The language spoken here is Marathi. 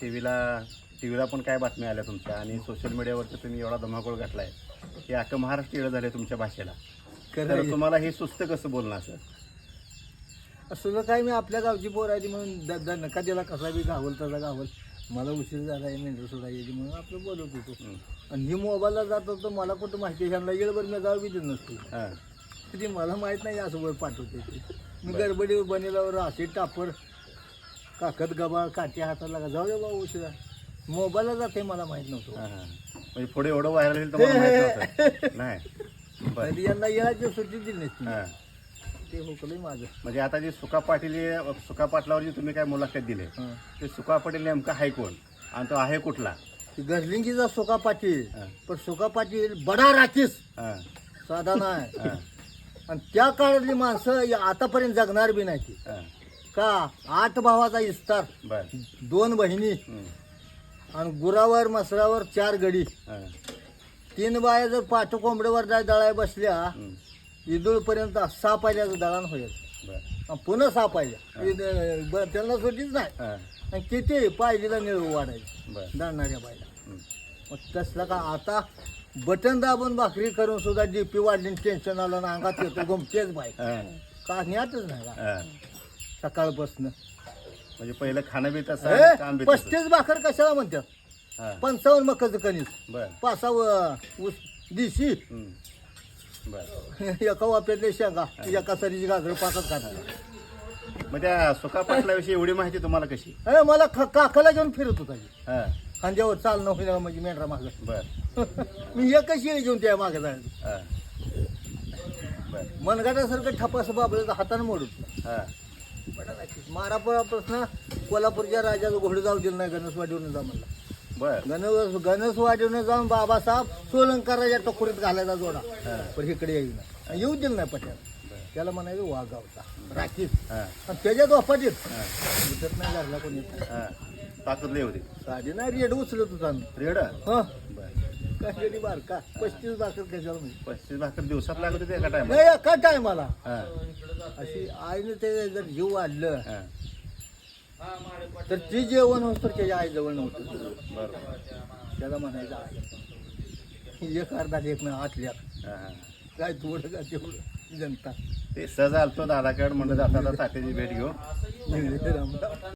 टी व्हीला टी व्हीला पण काय बातम्या आल्या तुमच्या? आणि सोशल मीडियावरती तुम्ही एवढा धमाकोळ घातलाय. की अख्खं महाराष्ट्र येळं झाले तुमच्या भाषेला. तर तुम्हाला हे सुस्त कसं बोलणं असं? असं काय? मी आपल्या गावची पोर आहे ती म्हणून द- द- नका त्याला कसा बी गावल तसा गावल मला उशीर झाला आहे मेंढर सुद्धा यायची म्हणून आपलं बोलत होतो. आणि ही मोबाईलला जात होतं मला कुठं माहिती आहे? ह्यांना येळभर मी जाऊ बी देत नसतो. किती मला माहीत नाही असं वर पाठवते मी गडबडी बनेल्यावर असे टापर काकत गबा काठी हाताला लागा. जाऊ दे बाबा उशिरा. मोबाईलला जाते मला माहीत नव्हतं. म्हणजे पुढे एवढं व्हायरल होईल तुम्हाला माहीत नव्हतं. नाही. बरं. आणि यांना येळाची सुट्टी दिली नसती हां. ते हुकलंय माझं. म्हणजे आता जे सुका पाटील हे- सुका पाटलावर जी तुम्ही काय मुलाखत दिली हं. ते सुका पाटील नेमका आहे कोण? आणि तो आहे कुठला? ती गजलिंगीचा सुका पाटील. हां. पण सुका पाटील बडा राखीस. हां. साधा नाही. हां. आणि त्या काळातली माणसं या आतापर्यंत जगणार बी नाही ती. हां. का? आठ भावाचा इस्तार. बरं. दोन बहिणी. आणि गुरावर मसरावर चार गडी. तीन बाया जर पाठ कोंबड्यावर जाय दळाय बसल्या. इदूळपर्यंत सहा पायल्याचं दळण होईल. आणि पुन्हा सहा पाहिल्या त्यांना सुटीच नाही. आणि किती पायलीला निळ वाढायची. दळणाऱ्या बायला. मग तसलं का आता बटन दाबून भाकरी करून सुद्धा डीपी वाढली टेन्शन आलं ना अंगात येतो गमतेच बाय का नाही का? हां. सकाळपासून. म्हणजे पहिलं खाणं बी तसं आणि काम बी तसं. पस्तीस भाकर कशाला म्हणतात हां. पंचावन्न मकाचं कणीस. बरं. पासाव ऊस दिशी. बरं. एका वाप्यातले शेंगा एका सरीची गाजर पाकच खात मग त्या सुका पाटलाविषयी एवढी माहिती तुम्हाला कशी? अरे मला ख- काकाला घेऊन फिरत होता की. हां. खांद्यावर चाल नव्हती म्हणजे मेंढरा माग. बरं. मी एकच येळी घेऊन त्या मागे जायचं. हां. बरं. मनगटासारखं ठपास बाबळ्याचा हाताने मोडत हां. मारापुरापासून कोल्हापूरच्या राजाचं घोडं जाऊ दिलं नाही गणेशवाडीवरून जा म्हणला. बरं. गणेश गणेशवाडीवरून जाऊन बाबासाहेब सोलंकाराच्या टकोरीत घालायचा जोडा. पण इकडे येईल येऊ दिलं नाही पट्याला त्याला म्हणायचं वागावता राखीत हां. आणि त्याच्यात वापाटीत हां. उतरत नाही घरला कोणी हां. ताकद लई होती. साडी नाही रेड उचलत होता. रेड? हं. बारका पस्तीस भाकर कशाला पस्तीस भाकर दिवसात लागत होते एका टायमा नाही एका टायमाला अशी आईने ते जर जीव वाढलं हां. तर ती जेवण होतं तर त्याच्या आईजवळ नव्हतं. त्याला म्हणायचं आई एक अर्धा एक ना आतल्या काय थोडं का तेवढं जनता. ते सहज आलतो दादाकडे म्हणलं जाता तात्याची भेट घेऊ. रामराम.